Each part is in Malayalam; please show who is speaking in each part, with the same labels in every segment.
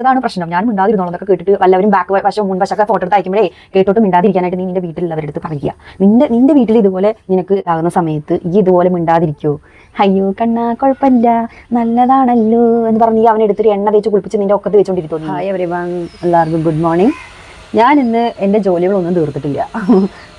Speaker 1: ഇതാണ് പ്രശ്നം. ഞാൻ മിണ്ടാതിരുന്നോളൂ എന്നൊക്കെ കേട്ടിട്ട് വല്ലവരും ബാക്ക് വശം മുൻവശമൊക്കെ ഫോട്ടോ എടുത്ത് അയക്കുമ്പോഴേ കേട്ടോട്ട് മിണ്ടാതിരിക്കാനായിട്ട് നീ നിന്റെ വീട്ടിലുള്ളവരുടെ അടുത്ത് പറയുക. നിന്റെ നിന്റെ വീട്ടിൽ ഇതുപോലെ നിനക്ക് ആകുന്ന സമയത്ത് ഈ ഇതുപോലെ മിണ്ടാതിരിക്കോ? അയ്യോ കണ്ണാ കുഴപ്പമില്ല നല്ലതാണല്ലോ എന്ന് പറഞ്ഞ് നീ അവനെ എടുത്തിട്ട് എണ്ണ തേച്ച് കുളിപ്പിച്ച് നിന്റെ ഒക്കത്ത് വെച്ചോണ്ടിരിക്കും ഹായ് എവരി വൺ എല്ലാവർക്കും ഗുഡ് മോർണിംഗ് ഞാൻ ഇന്ന് എന്റെ ജോലികളൊന്നും തീർത്തിട്ടില്ല.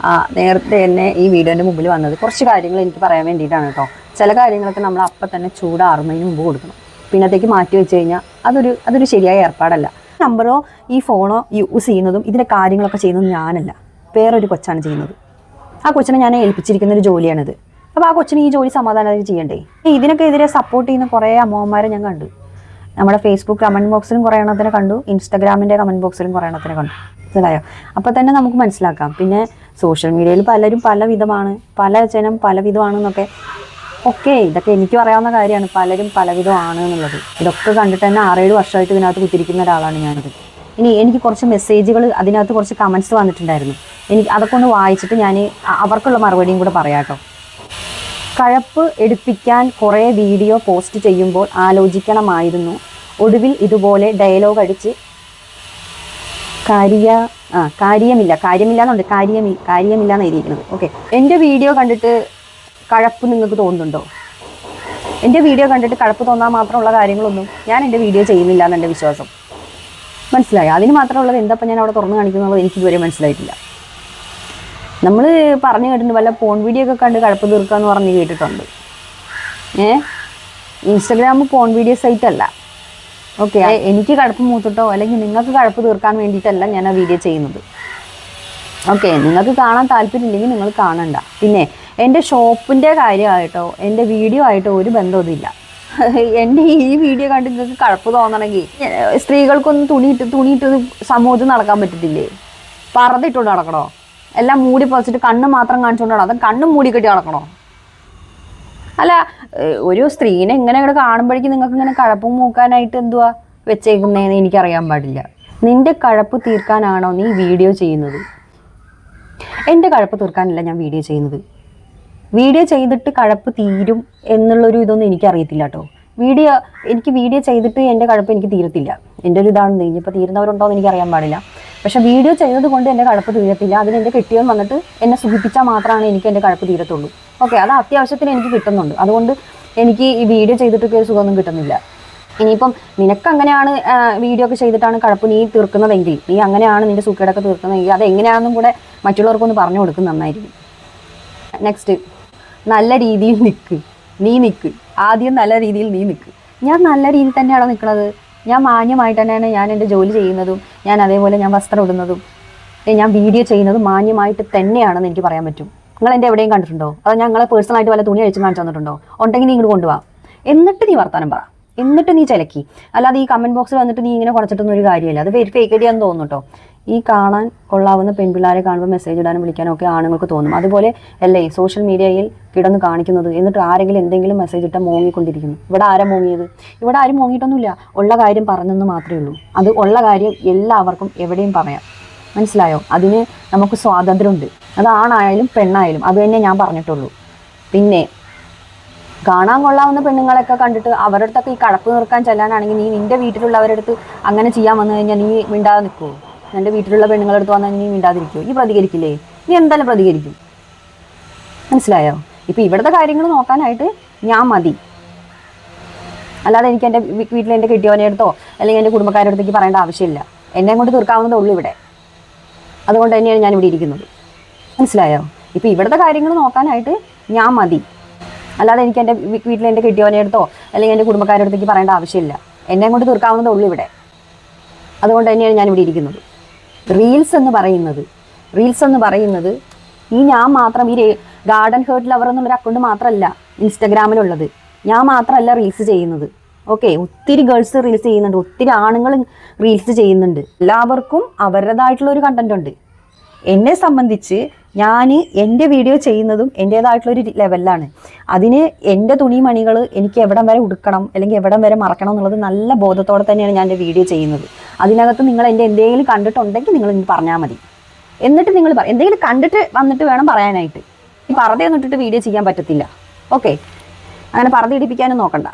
Speaker 1: ആ നേരത്തെ തന്നെ ഈ വീഡിയോന്റെ മുമ്പിൽ വന്നത് കുറച്ച് കാര്യങ്ങൾ എനിക്ക് പറയാൻ വേണ്ടിയിട്ടാണ് കേട്ടോ. ചില കാര്യങ്ങളൊക്കെ നമ്മൾ അപ്പം തന്നെ ചൂടാറുന്നതിന് മുമ്പ് കൊടുക്കണം. പിന്നത്തേക്ക് മാറ്റി വെച്ച് കഴിഞ്ഞാൽ അതൊരു അതൊരു ശരിയായ ഏർപ്പാടല്ല. നമ്പറോ ഈ ഫോണോ യൂസ് ചെയ്യുന്നതും ഇതിന്റെ കാര്യങ്ങളൊക്കെ ചെയ്യുന്നതും ഞാനല്ല. വേറൊരു കൊച്ചാണ് ചെയ്യുന്നത്. ആ കൊച്ചിനെ ഞാൻ ഏൽപ്പിച്ചിരിക്കുന്ന ഒരു ജോലിയാണിത്. അപ്പോൾ ആ കൊച്ചിന് ഈ ജോലി സമാധാനമായിട്ട് ചെയ്യണ്ടേ? ഇതിനൊക്കെ എതിരെ സപ്പോർട്ട് ചെയ്യുന്ന കുറേ അമ്മമാരെ ഞാൻ കണ്ടു. നമ്മുടെ ഫേസ്ബുക്ക് കമന്റ് ബോക്സിലും കുറേ എണ്ണത്തിനെ കണ്ടു. ഇൻസ്റ്റാഗ്രാമിന്റെ കമന്റ് ബോക്സിലും കുറേ എണ്ണത്തിനെ കണ്ടു. മനസ്സിലായോ? അപ്പോൾ തന്നെ നമുക്ക് മനസ്സിലാക്കാം. പിന്നെ സോഷ്യൽ മീഡിയയിൽ പലരും പല വിധമാണ് പല ജനം പല വിധമാണെന്നൊക്കെ ഓക്കെ ഇതൊക്കെ എനിക്ക് പറയാവുന്ന കാര്യമാണ്. പലരും പലവിധമാണ് എന്നുള്ളത്. ഇതൊക്കെ കണ്ടിട്ട് തന്നെ ആറേഴ് വർഷമായിട്ട് ഇതിനകത്ത് കുത്തിരിക്കുന്ന ഒരാളാണ് ഞാനിത്. ഇനി എനിക്ക് കുറച്ച് മെസ്സേജുകൾ അതിനകത്ത് കുറച്ച് കമൻസ് വന്നിട്ടുണ്ടായിരുന്നു. എനിക്ക് അതൊക്കെ ഒന്ന് വായിച്ചിട്ട് ഞാൻ അവർക്കുള്ള മറുപടിയും കൂടെ പറയാം കേട്ടോ കഴപ്പ് എടുപ്പിക്കാൻ കുറേ വീഡിയോ പോസ്റ്റ് ചെയ്യുമ്പോൾ ആലോചിക്കണമായിരുന്നു. ഒടുവിൽ ഇതുപോലെ ഡയലോഗ് അടിച്ച് കാര്യ ആ കാര്യമില്ല. കാര്യമില്ല എന്നുണ്ട് കാര്യമി കാര്യമില്ല എന്ന് എഴുതിയിരിക്കുന്നത്. ഓക്കെ എന്റെ വീഡിയോ കണ്ടിട്ട് കഴപ്പ് നിങ്ങൾക്ക് തോന്നുന്നുണ്ടോ? എന്റെ വീഡിയോ കണ്ടിട്ട് കഴപ്പ് തോന്നാൻ മാത്രമുള്ള കാര്യങ്ങളൊന്നും ഞാൻ എന്റെ വീഡിയോ ചെയ്യുന്നില്ല എന്നെന്റെ വിശ്വാസം. മനസ്സിലായി? അതിന് മാത്രമുള്ളത് എന്തപ്പം ഞാൻ അവിടെ തുറന്നു കാണിക്കുന്നുള്ളത് എനിക്ക് ഇതുവരെ മനസ്സിലായിട്ടില്ല. നമ്മൾ പറഞ്ഞു കേട്ടിട്ടുണ്ട് വല്ല ഫോൺ വീഡിയോ ഒക്കെ കണ്ട് കഴപ്പ് തീർക്കുക എന്ന് പറഞ്ഞ് കേട്ടിട്ടുണ്ട്. ഏ? ഇൻസ്റ്റഗ്രാം ഫോൺ വീഡിയോ സൈറ്റ് അല്ല. ഓക്കെ എനിക്ക് കഴപ്പ് മൂത്തിട്ടോ അല്ലെങ്കിൽ നിങ്ങൾക്ക് കഴപ്പ് തീർക്കാൻ വേണ്ടിയിട്ടല്ല ഞാൻ ആ വീഡിയോ ചെയ്യുന്നത്. ഓക്കെ നിങ്ങൾക്ക് കാണാൻ താല്പര്യമില്ലെങ്കിൽ നിങ്ങൾ കാണണ്ട. പിന്നെ എന്റെ ഷോപ്പിന്റെ കാര്യമായിട്ടോ എന്റെ വീഡിയോ ആയിട്ടോ ഒരു ബന്ധമൊന്നുമില്ല എന്റെ ഈ വീഡിയോ കണ്ട് നിങ്ങൾക്ക് കഴപ്പ് തോന്നണമെങ്കിൽ സ്ത്രീകൾക്കൊന്നും തുണിയിട്ട് തുണിയിട്ട് സമൂഹത്തിൽ നടക്കാൻ പറ്റത്തില്ലേ? പറഞ്ഞിട്ടുണ്ട് നടക്കണോ? എല്ലാം മൂടി പറിച്ചിട്ട് കണ്ണ് മാത്രം കാണിച്ചുകൊണ്ടാണോ അത് കണ്ണും മൂടി കെട്ടി നടക്കണോ? അല്ല ഒരു സ്ത്രീനെ ഇങ്ങനെ ഇവിടെ കാണുമ്പോഴേക്കും നിങ്ങൾക്ക് ഇങ്ങനെ കഴപ്പ് മൂക്കാനായിട്ട് എന്തുവാ വെച്ചേക്കുന്നതെന്ന് എനിക്കറിയാൻ പാടില്ല. നിന്റെ കഴപ്പ് തീർക്കാനാണോ നീ വീഡിയോ ചെയ്യുന്നത്? എന്റെ കഴപ്പ് തീർക്കാനല്ല ഞാൻ വീഡിയോ ചെയ്യുന്നത്. വീഡിയോ ചെയ്തിട്ട് കഴപ്പ് തീരും എന്നുള്ളൊരു ഇതൊന്നും എനിക്കറിയത്തില്ല കേട്ടോ. വീഡിയോ എനിക്ക് വീഡിയോ ചെയ്തിട്ട് എന്റെ കഴപ്പ് എനിക്ക് തീരത്തില്ല. എന്റെ ഒരു ഇതാണ് ഇനിയിപ്പോൾ തീരുന്നവരുണ്ടോ എന്ന് എനിക്കറിയാൻ പാടില്ല. പക്ഷേ വീഡിയോ ചെയ്തത് കൊണ്ട് എന്റെ കഴപ്പ് തീരത്തില്ല. അതിന് എന്റെ കെട്ടിയവൻ വന്നിട്ട് എന്നെ സൂചിപ്പിച്ചാൽ മാത്രമാണ് എനിക്ക് എന്റെ കഴപ്പ് തീരത്തുള്ളൂ. ഓക്കെ അത് അത്യാവശ്യത്തിന് എനിക്ക് കിട്ടുന്നുണ്ട്. അതുകൊണ്ട് എനിക്ക് ഈ വീഡിയോ ചെയ്തിട്ടൊക്കെ ഒരു സുഖമൊന്നും കിട്ടുന്നില്ല. ഇനിയിപ്പം നിനക്ക് അങ്ങനെയാണ് വീഡിയോ ഒക്കെ ചെയ്തിട്ടാണ് കഴപ്പ് നീ തീർക്കുന്നതെങ്കിൽ നീ അങ്ങനെയാണ് നിന്റെ സൂക്കേടൊക്കെ തീർക്കുന്നതെങ്കിൽ അത് എങ്ങനെയാണെന്നും കൂടെ മറ്റുള്ളവർക്കൊന്ന് പറഞ്ഞു കൊടുക്കുന്നത് നന്നായിരിക്കും. നെക്സ്റ്റ് നല്ല രീതിയിൽ നിൽക്ക് നീ നിൽക്ക് ആദ്യം നല്ല രീതിയിൽ നീ നിൽക്ക് ഞാൻ നല്ല രീതിയിൽ തന്നെയാണോ നിൽക്കുന്നത് ഞാൻ മാന്യമായിട്ട് തന്നെയാണ് ഞാൻ എന്റെ ജോലി ചെയ്യുന്നതും ഞാൻ അതേപോലെ ഞാൻ വസ്ത്രം ഇടുന്നതും. ഞാൻ വീഡിയോ ചെയ്യുന്നതും മാന്യമായിട്ട് തന്നെയാണെന്ന് എനിക്ക് പറയാൻ പറ്റും. നിങ്ങൾ എന്റെ എവിടെയും കണ്ടിട്ടുണ്ടോ? അതോ ഞങ്ങളെ പേഴ്സണലായിട്ട് വല്ല തുണി അഴിച്ച് കാണിച്ചു തന്നിട്ടുണ്ടോ? ഉണ്ടെങ്കിൽ നീ ഇങ്ങോട്ട് കൊണ്ടുപോവാ എന്നിട്ട് നീ വർത്താനം പറ. എന്നിട്ട് നീ ചിലക്കി. അല്ലാതെ ഈ കമന്റ് ബോക്സിൽ വന്നിട്ട് നീ ഇങ്ങനെ കുറച്ചിട്ടൊന്നും ഒരു കാര്യമില്ല. അത് ഫേക്ക് ഐഡിയാന്ന് തോന്നുന്നു കേട്ടോ ഈ കാണാൻ കൊള്ളാവുന്ന പെൺപിള്ളേരെ കാണുമ്പോൾ മെസ്സേജ് ഇടാനും വിളിക്കാനും ഒക്കെ ആണുങ്ങൾക്ക് തോന്നും. അതുപോലെ അല്ലേ സോഷ്യൽ മീഡിയയിൽ കിടന്ന് കാണിക്കുന്നത് എന്നിട്ട് ആരെങ്കിലും എന്തെങ്കിലും മെസ്സേജ് ഇട്ടാൽ മോങ്ങിക്കൊണ്ടിരിക്കുന്നു. ഇവിടെ ആരാ മോങ്ങിയത്? ഇവിടെ ആരും മോങ്ങിയിട്ടൊന്നുമില്ല. ഉള്ള കാര്യം പറഞ്ഞെന്ന് മാത്രമേ ഉള്ളൂ. അത് ഉള്ള കാര്യം എല്ലാവർക്കും എവിടെയും പറയാം. മനസ്സിലായോ? അതിന് നമുക്ക് സ്വാതന്ത്ര്യമുണ്ട്. അത് ആണായാലും പെണ്ണായാലും. അത് തന്നെ ഞാൻ പറഞ്ഞിട്ടുള്ളൂ. പിന്നെ കാണാൻ കൊള്ളാവുന്ന പെണ്ണുങ്ങളൊക്കെ കണ്ടിട്ട് അവരുടെ അടുത്തൊക്കെ ഈ കടപ്പ് നിർക്കാൻ ചെല്ലാനാണെങ്കിൽ നീ നിന്റെ വീട്ടിലുള്ളവരുടെ അടുത്ത് അങ്ങനെ ചെയ്യാൻ വന്നു കഴിഞ്ഞാൽ നീ മിണ്ടാതെ നിൽക്കുമോ നിന്റെ വീട്ടിലുള്ള പെണ്ണുങ്ങളുടെ അടുത്ത് വന്നാൽ നീ മിണ്ടാതിരിക്കുമോ ഈ പ്രതികരിക്കില്ലേ? നീ എന്തായാലും പ്രതികരിക്കും? മനസ്സിലായോ? ഇപ്പം ഇവിടുത്തെ കാര്യങ്ങൾ നോക്കാനായിട്ട് ഞാൻ മതി. അല്ലാതെ എനിക്ക് എന്റെ വീട്ടിൽ എന്റെ കെട്ടിയവനെ അടുത്തോ അല്ലെങ്കിൽ എന്റെ കുടുംബക്കാരുടെ അടുത്തേക്ക് പറയേണ്ട ആവശ്യമില്ല. എന്നെ കൊണ്ട് തീർക്കാവുന്നതേ ഉള്ളൂ ഇവിടെ. അതുകൊണ്ട് തന്നെയാണ് ഞാൻ ഇവിടെ ഇരിക്കുന്നത്. മനസ്സിലായോ? ഇപ്പം ഇവിടുത്തെ കാര്യങ്ങൾ നോക്കാനായിട്ട് ഞാൻ മതി. അല്ലാതെ എനിക്ക് എന്റെ വീട്ടിൽ എന്റെ കെട്ടിയവനെ അടുത്തോ അല്ലെങ്കിൽ എന്റെ കുടുംബക്കാരുടെ അടുത്തേക്ക് പറയേണ്ട ആവശ്യമില്ല. എന്നെ കൊണ്ട് തീർക്കാവുന്നതേ ഉള്ളൂ ഇവിടെ. അതുകൊണ്ട് തന്നെയാണ് ഞാൻ ഇവിടെ ഇരിക്കുന്നത്. റീൽസ് എന്ന് പറയുന്നത്. റീൽസ് എന്ന് പറയുന്നത് ഈ ഞാൻ മാത്രം ഈ ഗാർഡൻ ഹേർട്ട് ലവർ എന്നുള്ളൊരു അക്കൗണ്ട് മാത്രമല്ല ഇൻസ്റ്റഗ്രാമിലുള്ളത് ഞാൻ മാത്രമല്ല റീൽസ് ചെയ്യുന്നത്. ഓക്കെ ഒത്തിരി ഗേൾസ് റീൽസ് ചെയ്യുന്നുണ്ട്. ഒത്തിരി ആണുങ്ങൾ റീൽസ് ചെയ്യുന്നുണ്ട്. എല്ലാവർക്കും അവരുടേതായിട്ടുള്ള ഒരു കണ്ടന്റ് ഉണ്ട്. എന്നെ സംബന്ധിച്ച് ഞാൻ എന്റെ വീഡിയോ ചെയ്യുന്നതും എന്റേതായിട്ടുള്ളൊരു ലെവലിലാണ്. അതിന് എന്റെ തുണി മണികൾ എനിക്ക് എവിടം വരെ ഉടുക്കണം അല്ലെങ്കിൽ എവിടം വരെ മറക്കണം എന്നുള്ളത് നല്ല ബോധത്തോടെ തന്നെയാണ് ഞാൻ എന്റെ വീഡിയോ ചെയ്യുന്നത്. അതിനകത്ത് നിങ്ങൾ എന്റെ എന്തെങ്കിലും കണ്ടിട്ടുണ്ടെങ്കിൽ നിങ്ങൾ എനിക്ക് പറഞ്ഞാൽ മതി. എന്നിട്ട് നിങ്ങൾ പറ എന്തെങ്കിലും കണ്ടിട്ട് വന്നിട്ട് വേണം പറയാനായിട്ട്. ഈ പറത ഇട്ടിട്ട് വീഡിയോ ചെയ്യാൻ പറ്റത്തില്ല. ഓക്കെ. അങ്ങനെ പറഞ്ഞു ഇടിപ്പിക്കാനും നോക്കണ്ട.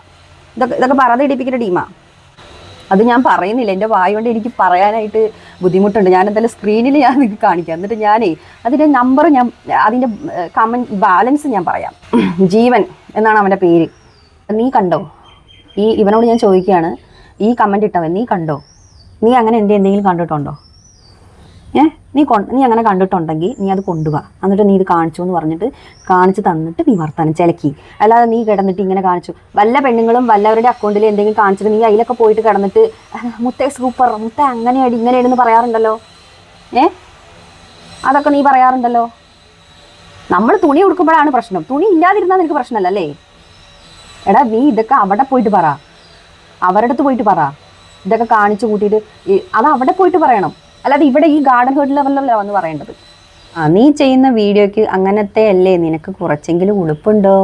Speaker 1: ഇതൊക്കെ ഇതൊക്കെ പറഞ്ഞു ഇടിപ്പിക്കുന്ന ടീമാ. അത് ഞാൻ പറയുന്നില്ല. എന്റെ വായ കൊണ്ട് എനിക്ക് പറയാനായിട്ട് ബുദ്ധിമുട്ടുണ്ട്. ഞാൻ എന്തായാലും സ്ക്രീനിൽ ഞാൻ നിങ്ങൾക്ക് കാണിക്കാം. എന്നിട്ട് ഞാനേ അതിന്റെ നമ്പർ ഞാൻ അതിന്റെ കമന്റ് ബാലൻസ് ഞാൻ പറയാം. ജീവൻ എന്നാണ് അവന്റെ പേര്. നീ കണ്ടോ? ഈ ഇവനോട് ഞാൻ ചോദിക്കുകയാണ്. ഈ കമന്റ് ഇട്ടവൻ നീ കണ്ടോ? നീ അങ്ങനെ എന്റെ എന്തെങ്കിലും കണ്ടിട്ടുണ്ടോ? ഏ? നീ നീ അങ്ങനെ കണ്ടിട്ടുണ്ടെങ്കിൽ നീ അത് കൊണ്ടുപോവാ എന്നിട്ട് നീ ഇത് കാണിച്ചു എന്ന് പറഞ്ഞിട്ട് കാണിച്ച് തന്നിട്ട് നീ വർത്താനം ചിലക്കി. അല്ലാതെ നീ കിടന്നിട്ട് ഇങ്ങനെ കാണിച്ചു. വല്ല പെണ്ണുങ്ങളും വല്ലവരുടെ അക്കൗണ്ടിൽ എന്തെങ്കിലും കാണിച്ചിട്ട് നീ അതിലൊക്കെ പോയിട്ട് കിടന്നിട്ട് മുത്തേ സൂപ്പർ മുത്തേ അങ്ങനെയാടി ഇങ്ങനെയാണെന്ന് പറയാറുണ്ടല്ലോ. ഏ? അതൊക്കെ നീ പറയാറുണ്ടല്ലോ. നമ്മൾ തുണി ഉടുക്കുമ്പോഴാണ് പ്രശ്നം. തുണി ഇല്ലാതിരുന്നാൽ നിനക്ക് പ്രശ്നമല്ല അല്ലേ? എടാ നീ ഇതൊക്കെ അവിടെ പോയിട്ട് പറ. അവരുടെ അടുത്ത് പോയിട്ട് പറ. ഇതൊക്കെ കാണിച്ചു കൂട്ടിയിട്ട് അത് അവിടെ പോയിട്ട് പറയണം. അല്ലാതെ ഇവിടെ ഈ ഗാർഡൻ ഹെഡ് ലെവലിലല്ല വന്ന് പറയേണ്ടത്. ആ നീ ചെയ്യുന്ന വീഡിയോയ്ക്ക് അങ്ങനത്തെ അല്ലേ? നിനക്ക് കുറച്ചെങ്കിലും ഉളുപ്പുണ്ടോ?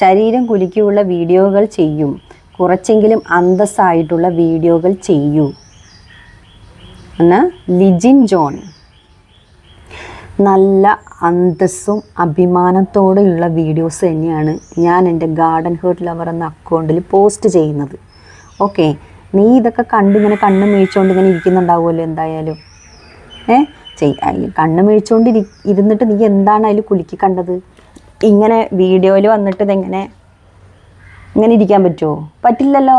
Speaker 1: ശരീരം കുലുക്കിയുള്ള വീഡിയോകൾ ചെയ്യും. കുറച്ചെങ്കിലും അന്തസ്സായിട്ടുള്ള വീഡിയോകൾ ചെയ്യൂ. എന്നാ? ലിജിൻ ജോൺ. നല്ല അന്തസ്സും അഭിമാനത്തോടെയുള്ള വീഡിയോസ് തന്നെയാണ് ഞാൻ എന്റെ ഗാർഡൻ ഹേർട്ട് ലവർ എന്ന അക്കൗണ്ടിൽ പോസ്റ്റ് ചെയ്യുന്നത്. ഓക്കെ നീ ഇതൊക്കെ കണ്ടിങ്ങനെ കണ്ണ് വീഴ്ചോണ്ട് ഇങ്ങനെ ഇരിക്കുന്നുണ്ടാവുമല്ലോ എന്തായാലും. ഏ? കണ്ണു കണ്ണ് ഇരുന്നിട്ട് നീ എന്താണ് അതിൽ കുലുക്കി കണ്ടത്? ഇങ്ങനെ വീഡിയോയിൽ വന്നിട്ട് ഇതെങ്ങനെ ഇങ്ങനെ ഇരിക്കാൻ പറ്റുമോ പറ്റില്ലല്ലോ.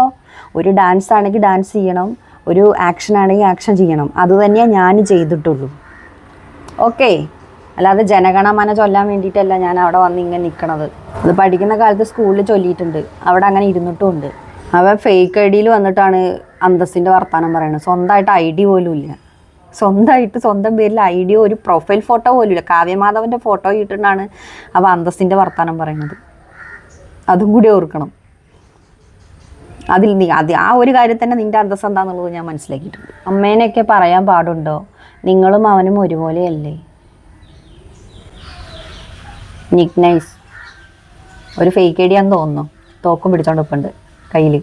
Speaker 1: ഒരു ഡാൻസ് ആണെങ്കിൽ ഡാൻസ് ചെയ്യണം. ഒരു ആക്ഷൻ ആണെങ്കിൽ ആക്ഷൻ ചെയ്യണം. അത് തന്നെയാണ് ഞാൻ ചെയ്തിട്ടുള്ളൂ. ഓക്കെ. അല്ലാതെ ജനഗണമന ചൊല്ലാൻ വേണ്ടിയിട്ടല്ല ഞാൻ അവിടെ വന്ന് ഇങ്ങനെ നിൽക്കണത് അത് പഠിക്കുന്ന കാലത്ത് സ്കൂളിൽ ചൊല്ലിയിട്ടുണ്ട്. അവിടെ അങ്ങനെ ഇരുന്നിട്ടുമുണ്ട് അവ ഫേക്ക് ഐ ഡിയിൽ വന്നിട്ടാണ് അന്തസ്സിന്റെ വർത്തമാനം പറയുന്നത് സ്വന്തമായിട്ട് ഐ ഡി പോലും ഇല്ല. സ്വന്തമായിട്ട് സ്വന്തം പേരിൽ ഐഡിയ ഒരു പ്രൊഫൈൽ ഫോട്ടോ പോലും ഇല്ല. കാവ്യമാധവന്റെ ഫോട്ടോ ഇട്ടിട്ടാണ് അവ അന്തസ്സിന്റെ വർത്തമാനം പറയുന്നത്. അതും കൂടി ഓർക്കണം. അതിൽ നീ അത് ആ ഒരു കാര്യം തന്നെ നിന്റെ അന്തസ് എന്താണെന്നുള്ളത് ഞാൻ മനസ്സിലാക്കിയിട്ടുണ്ട്. അമ്മേനെയൊക്കെ പറയാൻ പാടുണ്ടോ? നിങ്ങളും അവനും ഒരുപോലെയല്ലേ? നിക് നൈസ് ഒരു ഫേക്ക് ഐഡിയാന്ന് തോന്നുന്നു. തോക്കും പിടിച്ചോണ്ട് ഇപ്പുണ്ട് കയ്യിൽ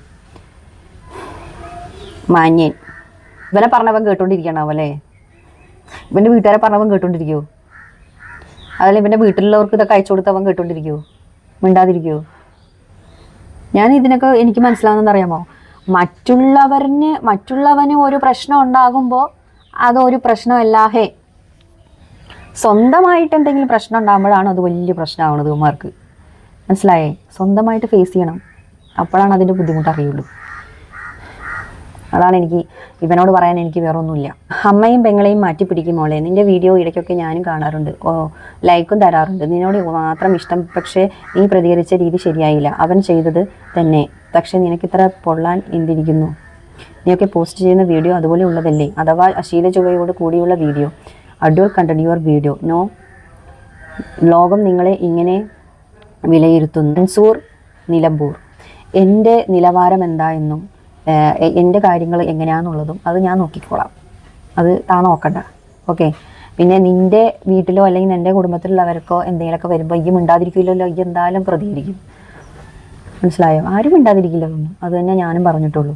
Speaker 1: മാന്യൻ. ഇവനെ പറഞ്ഞവൻ കേട്ടോണ്ടിരിക്കണാവും അല്ലേ ഇവന്റെ വീട്ടുകാരെ പറഞ്ഞവൻ കേട്ടോണ്ടിരിക്കോ? അതല്ല ഇവന്റെ വീട്ടിലുള്ളവർക്ക് ഇതൊക്കെ അയച്ചു കൊടുത്തവൻ കേട്ടോണ്ടിരിക്കോ? മിണ്ടാതിരിക്കോ? ഞാൻ ഇതിനൊക്കെ എനിക്ക് മനസ്സിലാവുന്നതെന്ന് അറിയാമോ? മറ്റുള്ളവരിന് മറ്റുള്ളവന് ഒരു പ്രശ്നം ഉണ്ടാകുമ്പോൾ അതൊരു പ്രശ്നമല്ല ഹേ സ്വന്തമായിട്ട് എന്തെങ്കിലും പ്രശ്നം ഉണ്ടാകുമ്പോഴാണ് അത് വലിയ പ്രശ്നമാവുന്നത് ഉമാർക്ക് മനസ്സിലായേ? സ്വന്തമായിട്ട് ഫേസ് ചെയ്യണം. അപ്പോഴാണ് അതിന്റെ ബുദ്ധിമുട്ട് അറിയുള്ളൂ. അതാണ് എനിക്ക് ഇവനോട് പറയാൻ എനിക്ക് വേറെ ഒന്നുമില്ല അമ്മയും പെങ്ങളെയും മാറ്റി പിടിക്കും മോളെ. നിന്റെ വീഡിയോ ഇടയ്ക്കൊക്കെ ഞാനും കാണാറുണ്ട്. ഓ ലൈക്കും തരാറുണ്ട്. നിന്നോട് മാത്രം ഇഷ്ടം പക്ഷേ നീ പ്രതികരിച്ച രീതി ശരിയായില്ല. അവൻ ചെയ്തത് തന്നെ. പക്ഷേ നിനക്കിത്ര പൊള്ളാൻ എന്തിരിക്കുന്നു? നീയൊക്കെ പോസ്റ്റ് ചെയ്യുന്ന വീഡിയോ അതുപോലെ ഉള്ളതല്ലേ? അഥവാ അശീല ചുവയോട് കൂടിയുള്ള video adult content your video no ലോകം നിങ്ങളെ ഇങ്ങനെ വിലയിരുത്തുന്നു. മൻസൂർ നിലമ്പൂർ. എന്റെ നിലവാരം എന്തായെന്നും എന്റെ കാര്യങ്ങൾ എങ്ങനെയാണെന്നുള്ളതും അത് ഞാൻ നോക്കിക്കോളാം. അത് താ നോക്കണ്ട. ഓക്കെ. പിന്നെ നിന്റെ വീട്ടിലോ അല്ലെങ്കിൽ നിന്റെ കുടുംബത്തിലുള്ളവർക്കോ എന്തെങ്കിലുമൊക്കെ വരുമ്പോൾ ഈ മിണ്ടാതിരിക്കില്ലല്ലോ ഈ എന്തായാലും പ്രതികരിക്കും. മനസ്സിലായോ? ആരും മിണ്ടാതിരിക്കില്ല അത് തന്നെ ഞാനും പറഞ്ഞിട്ടുള്ളൂ.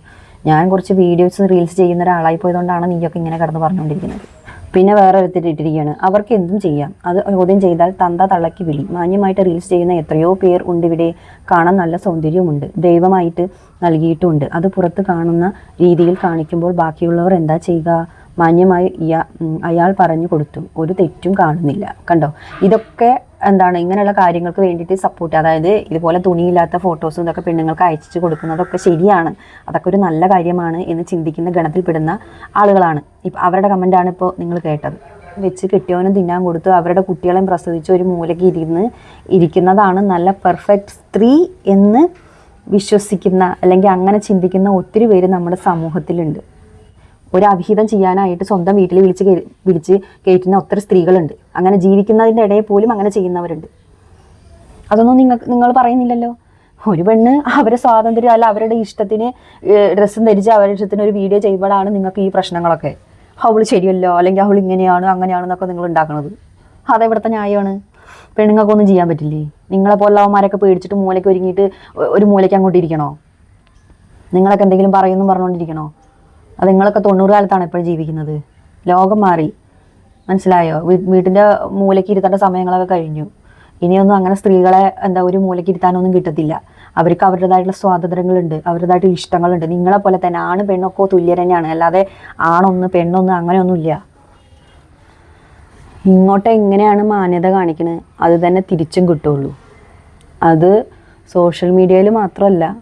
Speaker 1: ഞാൻ കുറച്ച് വീഡിയോസ് റീൽസ് ചെയ്യുന്ന ഒരാളായി പോയതുകൊണ്ടാണ് നീയൊക്കെ ഇങ്ങനെ കടന്ന് പറഞ്ഞുകൊണ്ടിരിക്കുന്നത്. പിന്നെ വേറെ ഇട്ടിരിക്കുകയാണ്. അവർക്ക് എന്തും ചെയ്യാം. അത് ചോദ്യം ചെയ്താൽ തന്ത തള്ളക്കി വിളി. മാന്യമായിട്ട് റീൽസ് ചെയ്യുന്ന എത്രയോ പേർ ഉണ്ട് ഇവിടെ. കാണാൻ നല്ല സൗന്ദര്യമുണ്ട് ദൈവമായിട്ട് നൽകിയിട്ടുമുണ്ട്. അത് പുറത്ത് കാണുന്ന രീതിയിൽ കാണിക്കുമ്പോൾ ബാക്കിയുള്ളവർ എന്താ ചെയ്യുക? മാന്യമായി ഇയാൾ അയാൾ പറഞ്ഞു കൊടുത്തു. ഒരു തെറ്റും കാണുന്നില്ല. കണ്ടോ? ഇതൊക്കെ എന്താണ് ഇങ്ങനെയുള്ള കാര്യങ്ങൾക്ക് വേണ്ടിയിട്ട് സപ്പോർട്ട് അതായത് ഇതുപോലെ തുണിയില്ലാത്ത ഫോട്ടോസും ഇതൊക്കെ പെണ്ണുങ്ങൾക്ക് അയച്ചു കൊടുക്കുന്നതൊക്കെ ശരിയാണ്. അതൊക്കെ ഒരു നല്ല കാര്യമാണ് എന്ന് ചിന്തിക്കുന്ന ഗണത്തിൽപ്പെടുന്ന ആളുകളാണ്. ഇപ്പം അവരുടെ കമന്റാണ് ഇപ്പോൾ നിങ്ങൾ കേട്ടത്. വെച്ച് കിട്ടിയവനും തിന്നാൻ കൊടുത്തു അവരുടെ കുട്ടികളെയും പ്രസവിച്ച് ഒരു മൂലയ്ക്ക് ഇരുന്ന് ഇരിക്കുന്നതാണ് നല്ല പെർഫെക്റ്റ് സ്ത്രീ എന്ന് വിശ്വസിക്കുന്ന അല്ലെങ്കിൽ അങ്ങനെ ചിന്തിക്കുന്ന ഒത്തിരി പേര് നമ്മുടെ സമൂഹത്തിലുണ്ട്. ഒരു അവിഹിതം ചെയ്യാനായിട്ട് സ്വന്തം വീട്ടിൽ വിളിച്ച് വിളിച്ച് കയറ്റുന്ന ഒത്തിരി സ്ത്രീകളുണ്ട്. അങ്ങനെ ജീവിക്കുന്നതിന്റെ ഇടയിൽ പോലും അങ്ങനെ ചെയ്യുന്നവരുണ്ട്. അതൊന്നും നിങ്ങൾ നിങ്ങൾ പറയുന്നില്ലല്ലോ. ഒരു പെണ്ണ് അവരെ സ്വാതന്ത്ര്യം അല്ല അവരുടെ ഇഷ്ടത്തിന് ഡ്രസ്സും ധരിച്ച് അവരുടെ ഇഷ്ടത്തിന് ഒരു വീഡിയോ ചെയ്യുമ്പോഴാണ് നിങ്ങൾക്ക് ഈ പ്രശ്നങ്ങളൊക്കെ. അവൾ ശരിയല്ലോ അല്ലെങ്കിൽ അവൾ ഇങ്ങനെയാണ് അങ്ങനെയാണെന്നൊക്കെ നിങ്ങൾ ഉണ്ടാക്കുന്നത് അതെവിടുത്തെ ന്യായമാണ്? പെണ്ണുങ്ങൾക്കൊന്നും ചെയ്യാൻ പറ്റില്ലേ? നിങ്ങളെ പോലുള്ളവന്മാരൊക്കെ പേടിച്ചിട്ട് മൂലയ്ക്ക് ഒരുങ്ങിയിട്ട് ഒരു മൂലയ്ക്ക് അങ്ങോട്ടിരിക്കണോ നിങ്ങളൊക്കെ എന്തെങ്കിലും പറയുമെന്നും പറഞ്ഞുകൊണ്ടിരിക്കണോ? അത് നിങ്ങളൊക്കെ തൊണ്ണൂറ് കാലത്താണ് എപ്പോഴും ജീവിക്കുന്നത്. ലോകം മാറി. മനസ്സിലായോ? വീട്ടിന്റെ മൂലയ്ക്ക് ഇരുത്തേണ്ട സമയങ്ങളൊക്കെ കഴിഞ്ഞു. ഇനിയൊന്നും അങ്ങനെ സ്ത്രീകളെ എന്താ ഒരു മൂലയ്ക്ക് ഇരുത്താനൊന്നും കിട്ടത്തില്ല. അവർക്ക് അവരുടേതായിട്ടുള്ള സ്വാതന്ത്ര്യങ്ങളുണ്ട് അവരുടേതായിട്ട് ഇഷ്ടങ്ങളുണ്ട്. നിങ്ങളെ പോലെ തന്നെ ആണ് പെണ്ണൊക്കെ തുല്യർ തന്നെയാണ്. അല്ലാതെ ആണൊന്ന് പെണ്ണൊന്ന് അങ്ങനെയൊന്നുമില്ല. ഇങ്ങോട്ട് എങ്ങനെയാണ് മാന്യത കാണിക്കുന്നത് അത് തന്നെ തിരിച്ചും കിട്ടുള്ളൂ. അത് സോഷ്യൽ മീഡിയയിൽ മാത്രമല്ല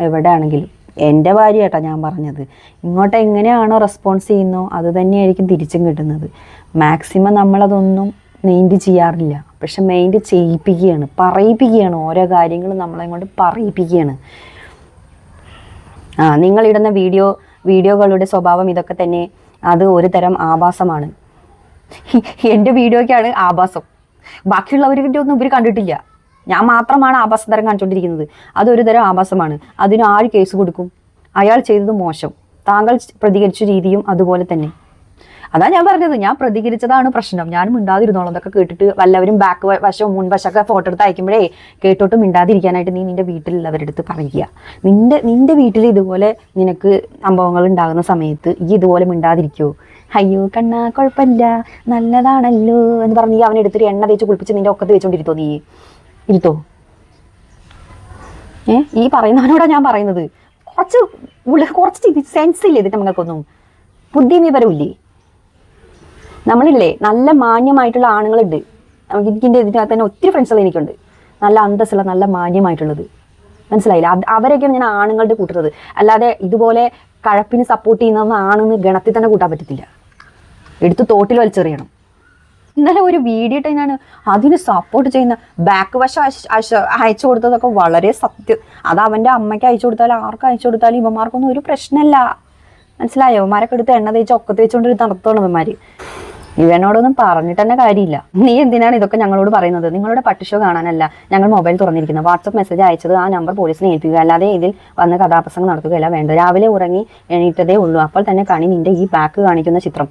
Speaker 1: എവിടെയാണെങ്കിലും. എന്റെ ഭാര്യ കേട്ടോ ഞാൻ പറഞ്ഞത്. ഇങ്ങോട്ട് എങ്ങനെയാണോ റെസ്പോൺസ് ചെയ്യുന്നോ അത് തന്നെയായിരിക്കും തിരിച്ചും കിട്ടുന്നത്. മാക്സിമം നമ്മളതൊന്നും മെയിൻഡ് ചെയ്യാറില്ല. പക്ഷെ മെയിൻഡ് ചെയ്യിപ്പിക്കുകയാണ് പറയിപ്പിക്കുകയാണ്. ഓരോ കാര്യങ്ങളും നമ്മളെ കൊണ്ട് പറയിപ്പിക്കുകയാണ്. ആ നിങ്ങളിടുന്ന വീഡിയോ വീഡിയോകളുടെ സ്വഭാവം ഇതൊക്കെ തന്നെ അത് ഒരു തരം ആഭാസമാണ്. എന്റെ വീഡിയോയ്ക്കാണ് ആഭാസം. ബാക്കിയുള്ളവരുടെ ഒന്നും ഇവർ കണ്ടിട്ടില്ല. ഞാൻ മാത്രമാണ് ആഭാസ തരം കാണിച്ചുകൊണ്ടിരിക്കുന്നത് അതൊരു തരം ആഭാസമാണ്. അതിന് ആര് കേസ് കൊടുക്കും? അയാൾ ചെയ്തത് മോശം. താങ്കൾ പ്രതികരിച്ച രീതിയും അതുപോലെ തന്നെ. അതാ ഞാൻ പറഞ്ഞത്. ഞാൻ പ്രതികരിച്ചതാണ് പ്രശ്നം. ഞാൻ മിണ്ടാതിരുന്നോളാം. അതൊക്കെ കേട്ടിട്ട് വല്ലവരും ബാക്ക് വശവും മുൻവശമൊക്കെ ഫോട്ടോ എടുത്ത് അയക്കുമ്പോഴേ കേട്ടോട്ട് മിണ്ടാതിരിക്കാനായിട്ട് നീ നിന്റെ വീട്ടിലുള്ളവരുടെ അടുത്ത് പറയുക. നിന്റെ നിന്റെ വീട്ടിൽ ഇതുപോലെ നിനക്ക് സംഭവങ്ങൾ ഉണ്ടാകുന്ന സമയത്ത് ഈ ഇതുപോലെ മിണ്ടാതിരിക്കുമോ അയ്യോ കണ്ണാ കുഴപ്പമില്ല നല്ലതാണല്ലോ എന്ന് പറഞ്ഞ് നീ അവനെ എടുത്തിട്ട് എണ്ണ തേച്ച് കുളിപ്പിച്ച് നിന്റെ ഒക്കത്ത് വെച്ചോണ്ടിരുത്തോ നീ. ഇരുത്തോ. ഏ ഈ പറയുന്നവനോടാ ഞാൻ പറയുന്നത്. കുറച്ച് ഉള്ള- കുറച്ച് സെൻസ് ഇല്ലേ ഇതിന്റെ നിങ്ങൾക്കൊന്നും ബുദ്ധി വിവരമില്ലേ നമ്മളില്ലേ നല്ല മാന്യമായിട്ടുള്ള ആണുങ്ങളുണ്ട്. നമുക്ക് എനിക്കിന്റെ ഇതിനകത്ത് തന്നെ ഒത്തിരി ഫ്രണ്ട്സുകൾ എനിക്കുണ്ട്. നല്ല അന്തസ്സുള്ള നല്ല മാന്യമായിട്ടുള്ളത്. മനസ്സിലായില്ല? അത് അവരൊക്കെയാണ് ഞാൻ ആണുങ്ങളുടെ കൂട്ടുന്നത്. അല്ലാതെ ഇതുപോലെ കഴപ്പിന് സപ്പോർട്ട് ചെയ്യുന്ന ആണെന്ന് ഗണത്തിൽ തന്നെ കൂട്ടാൻ പറ്റത്തില്ല. എടുത്ത് തോട്ടിൽ വലിച്ചെറിയണം. ഇന്നലെ ഒരു വീഡിയോ ഇട്ടാണ് അതിന് സപ്പോർട്ട് ചെയ്യുന്ന ബാക്ക് വശം അയച്ചു കൊടുത്തതൊക്കെ വളരെ സത്യം. അത് അവന്റെ അമ്മയ്ക്ക് അയച്ചു കൊടുത്താലും ആർക്ക് അയച്ചു കൊടുത്താലും ഇവന്മാർക്കൊന്നും ഒരു പ്രശ്നമല്ല മനസ്സിലായോ? ഇവന്മാരൊക്കെ എടുത്ത് എണ്ണ തേച്ച് ഒക്കത്ത് വെച്ചുകൊണ്ട് നടത്തണം ഇവന്മാർ ഇവനോടൊന്നും പറഞ്ഞിട്ട് തന്നെ കാര്യമില്ല. നീ എന്തിനാണ് ഇതൊക്കെ ഞങ്ങളോട് പറയുന്നത്? നിങ്ങളുടെ പട്ടിഷോ കാണാനല്ല ഞങ്ങൾ മൊബൈൽ തുറന്നിരിക്കുന്നത്. വാട്സപ്പ് മെസ്സേജ് അയച്ചത് ആ നമ്പർ പോലീസിനെ ഏൽപ്പിക്കുക. അല്ലാതെ ഇതിൽ വന്ന് കഥാപ്രസംഗം നടത്തുകയല്ല വേണ്ട രാവിലെ ഉറങ്ങി എണീറ്റതേ ഉള്ളൂ. അപ്പോൾ തന്നെ കണി നിന്റെ ഈ ബാക്ക് കാണിക്കുന്ന ചിത്രം.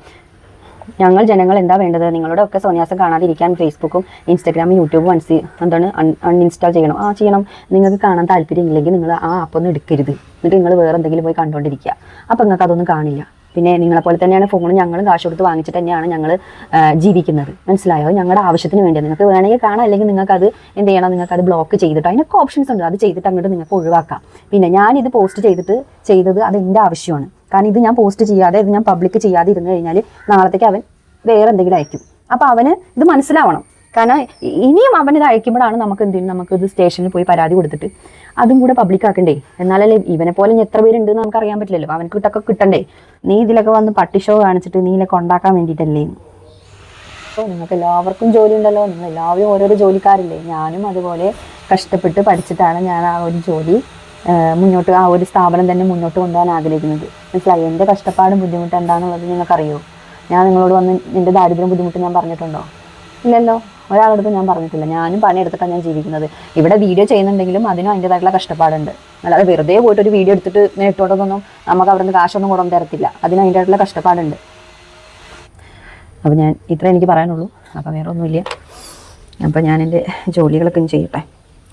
Speaker 1: ഞങ്ങൾ ജനങ്ങൾ എന്താ വേണ്ടത്? നിങ്ങളുടെ ഒക്കെ സോന്യാസം കാണാതിരിക്കാൻ ഫേസ്ബുക്കും ഇൻസ്റ്റാഗ്രാമും യൂട്യൂബും അൺസി എന്താണ് അൺഇൻസ്റ്റാൾ ചെയ്യണം. ആ ചെയ്യണം. നിങ്ങൾക്ക് കാണാൻ താല്പര്യം ഇല്ലെങ്കിൽ നിങ്ങൾ ആ ആപ്പൊന്നും എടുക്കരുത്. എന്നിട്ട് നിങ്ങൾ വേറെ എന്തെങ്കിലും പോയി കണ്ടുകൊണ്ടിരിക്കുക അപ്പോൾ നിങ്ങൾക്ക് അതൊന്നും കാണില്ല. പിന്നെ നിങ്ങളെപ്പോലെ തന്നെയാണ് ഫോൺ ഞങ്ങളും കാശ് കൊടുത്ത് വാങ്ങിച്ചിട്ട് തന്നെയാണ് ഞങ്ങൾ ജീവിക്കുന്നത്. മനസ്സിലായോ? ഞങ്ങളുടെ ആവശ്യത്തിന് വേണ്ടി നിങ്ങൾക്ക് വേണമെങ്കിൽ കാണാം. അല്ലെങ്കിൽ നിങ്ങൾക്ക് അത് എന്ത് ചെയ്യണം? നിങ്ങൾക്ക് അത് ബ്ലോക്ക് ചെയ്തിട്ട്. അതിനൊക്കെ ഓപ്ഷൻസ് ഉണ്ട്. അത് ചെയ്തിട്ട് അങ്ങോട്ട് നിങ്ങൾക്ക് ഒഴിവാക്കാം. പിന്നെ ഞാനിത് പോസ്റ്റ് ചെയ്തിട്ട് ചെയ്തത് അത് എന്റെ ആവശ്യമാണ്. കാരണം ഇത് ഞാൻ പോസ്റ്റ് ചെയ്യാതെ ഇത് ഞാൻ പബ്ലിക് ചെയ്യാതെ ഇരുന്ന് കഴിഞ്ഞാൽ നാളത്തേക്ക് അവൻ വേറെ എന്തെങ്കിലും അയക്കും. അപ്പോൾ അവന് ഇത് മനസ്സിലാവണം. കാരണം ഇനിയും അവൻ ഇത് അയക്കുമ്പോഴാണ് നമുക്ക് എന്ത് നമുക്ക് ഇത് സ്റ്റേഷനിൽ പോയി പരാതി കൊടുത്തിട്ട് അതും കൂടെ പബ്ലിക് ആക്കണ്ടേ? എന്നാലല്ലേ ഇവനെ പോലെ ഇനി എത്ര പേരുണ്ട് നമുക്ക് അറിയാൻ പറ്റില്ലല്ലോ. അവനക്ക് കിട്ടൊക്കെ കിട്ടണ്ടേ? നീ ഇതിലൊക്കെ വന്ന് പട്ടി ഷോ കാണിച്ചിട്ട് നീ ഇതിലൊക്കെ ഉണ്ടാക്കാൻ വേണ്ടിയിട്ടല്ലേ? നിങ്ങൾക്ക് എല്ലാവർക്കും ജോലി ഉണ്ടല്ലോ. നിങ്ങൾ എല്ലാവരും ഓരോരോ ജോലിക്കാരില്ലേ? ഞാനും അതുപോലെ കഷ്ടപ്പെട്ട് പഠിച്ചിട്ടാണ് ഞാൻ ആ ഒരു ജോലി മുന്നോട്ട് ആ ഒരു സ്ഥാപനം തന്നെ മുന്നോട്ട് കൊണ്ടുപോകാൻ ആഗ്രഹിക്കുന്നത്. മനസ്സിലായി? എന്റെ കഷ്ടപ്പാടും ബുദ്ധിമുട്ട് എന്താണെന്നുള്ളത് നിങ്ങൾക്കറിയോ? ഞാൻ നിങ്ങളോട് വന്ന് എന്റെ ദാരിദ്ര്യം ബുദ്ധിമുട്ട് ഞാൻ പറഞ്ഞിട്ടുണ്ടോ? ഇല്ലല്ലോ. ഒരാളടുത്ത് ഞാൻ പറഞ്ഞിട്ടില്ല. ഞാനും പണിയെടുത്തിട്ടാണ് ഞാൻ ജീവിക്കുന്നത്. ഇവിടെ വീഡിയോ ചെയ്യുന്നുണ്ടെങ്കിലും അതിനും അതിന്റെതായിട്ടുള്ള കഷ്ടപ്പാടുണ്ട്. അല്ലാതെ വെറുതെ പോയിട്ട് ഒരു വീഡിയോ എടുത്തിട്ട് ഇങ്ങനെ ഇട്ടോട്ടൊന്നും നമുക്ക് അവിടെ നിന്ന് കാശൊന്നും കുറവ് തരത്തില്ല. അതിന് അതിന്റെതായിട്ടുള്ള കഷ്ടപ്പാടുണ്ട്. അപ്പോൾ ഞാൻ ഇത്ര എനിക്ക് പറയാനുള്ളൂ. അപ്പോൾ വേറെ ഒന്നുമില്ല അപ്പോൾ ഞാൻ എന്റെ ജോലികളൊക്കെ ചെയ്യട്ടെ.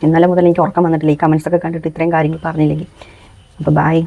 Speaker 1: ഇന്നലെ മുതൽ എനിക്ക് ഉറക്കം വന്നിട്ടില്ല. ഈ കമൻസൊക്കെ കണ്ടിട്ട് ഇത്രയും കാര്യങ്ങൾ പറഞ്ഞില്ലെങ്കിൽ. അപ്പോൾ ബായ്